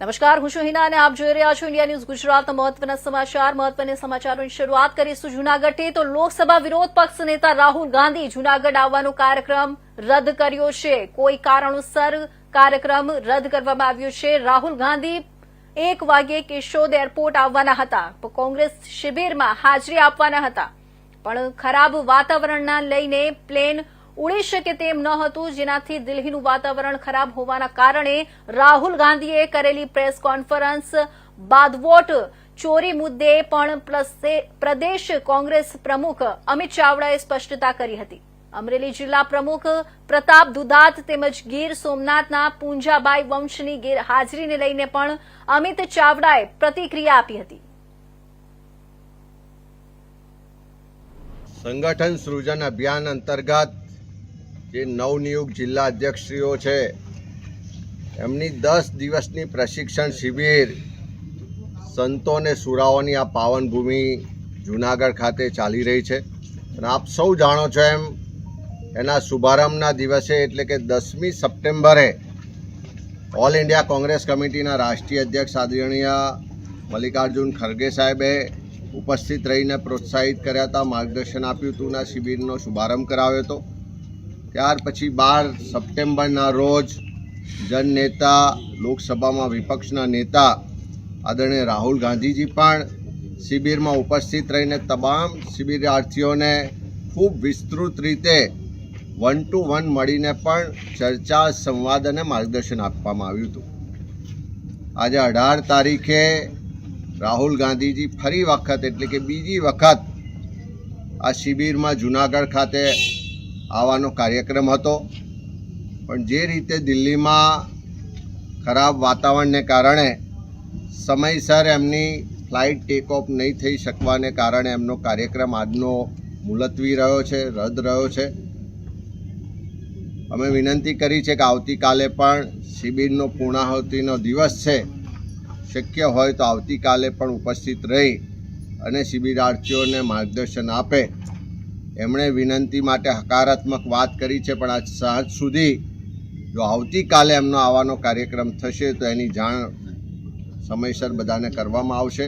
નમસ્કાર, હું છું અને આપ જોઈ રહ્યા છો ઇન્ડિયા ન્યૂઝ ગુજરાત મહત્વના સમાચાર. મહત્વના સમાચારોની શરૂઆત કરીશું જૂનાગઢથી. તો લોકસભા વિરોધ પક્ષ નેતા રાહુલ ગાંધી જૂનાગઢ આવવાનો કાર્યક્રમ રદ કર્યો છે. કોઈ કારણોસર કાર્યક્રમ રદ કરવામાં આવ્યો છે. રાહુલ ગાંધી એક વાગ્યે કેશોદ એરપોર્ટ આવવાના હતા. કોંગ્રેસ શિબિરમાં હાજરી આપવાના હતા. પણ ખરાબ વાતાવરણના લઈને પ્લેન ઉડી શકે તેમ ન હતું. જેનાથી દિલ્હીનું વાતાવરણ ખરાબ હોવાના કારણે રાહુલ ગાંધીએ કરેલી પ્રેસ કોન્ફરન્સ બાદવોટ ચોરી મુદ્દે પણ પ્રદેશ કોંગ્રેસ પ્રમુખ અમિત ચાવડાએ સ્પષ્ટતા કરી હતી. અમરેલી જિલ્લા પ્રમુખ પ્રતાપ દુધાત તેમજ ગીર સોમનાથના પૂંજાબાઈ વંશની ગેરહાજરીને લઈને પણ અમિત ચાવડાએ પ્રતિક્રિયા આપી હતી. સંગઠન સૃજન અભિયાન અંતર્ગત જે નવનિયુક્ત જિલ્લા અધ્યક્ષશ્રીઓ છે, એમની દસ દિવસની પ્રશિક્ષણ શિબિર સંતો અને સુરાઓની આ પાવનભૂમિ જુનાગઢ ખાતે ચાલી રહી છે. અને આપ સૌ જાણો છો એમ, એના શુભારંભના દિવસે એટલે કે દસમી સપ્ટેમ્બરે ઓલ ઇન્ડિયા કોંગ્રેસ કમિટીના રાષ્ટ્રીય અધ્યક્ષ આદરણીય મલ્લિકાર્જુન ખરગે સાહેબે ઉપસ્થિત રહીને પ્રોત્સાહિત કર્યા હતા, માર્ગદર્શન આપ્યું હતું શિબિરનો શુભારંભ કરાવ્યો હતો. ત્યાર પછી બાર સપ્ટેમ્બરના રોજ જનનેતા, લોકસભામાં વિપક્ષના નેતા આદરણીય રાહુલ ગાંધીજી પણ શિબિરમાં ઉપસ્થિત રહીને તમામ શિબિરાર્થીઓને ખૂબ વિસ્તૃત રીતે વન ટુ વન મળીને પણ ચર્ચા, સંવાદ અને માર્ગદર્શન આપવામાં આવ્યું હતું. આજે અઢાર તારીખે રાહુલ ગાંધીજી ફરી વખત એટલે કે બીજી વખત આ શિબિરમાં જુનાગઢ ખાતે આવવાનો કાર્યક્રમ હતો. પણ જે રીતે દિલ્હીમાં ખરાબ વાતાવરણને કારણે સમયસર એમની ફ્લાઇટ ટેક ઓફ નહીં થઈ શકવાને કારણે એમનો કાર્યક્રમ આજનો મુલતવી રહ્યો છે, રદ રહ્યો છે. અમે વિનંતી કરી છે કે આવતીકાલે પણ શિબિરનો પૂર્ણાહુતિનો દિવસ છે, શક્ય હોય તો આવતીકાલે પણ ઉપસ્થિત રહી અને શિબિરાર્થીઓને માર્ગદર્શન આપે. એમણે વિનંતી માટે હકારાત્મક વાત કરી છે, પણ આજ સાંજ સુધી જો આવતીકાલે એમનો આવવાનો કાર્યક્રમ થશે, તો એની જાણ સમયસર બધાને કરવામાં આવશે.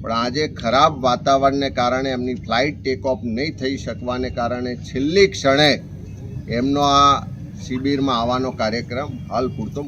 પણ આજે ખરાબ વાતાવરણને કારણે એમની ફ્લાઇટ ટેક ઓફ નહીં થઈ શકવાને કારણે છેલ્લી ક્ષણે એમનો આ શિબિરમાં આવવાનો કાર્યક્રમ હાલ પૂરતો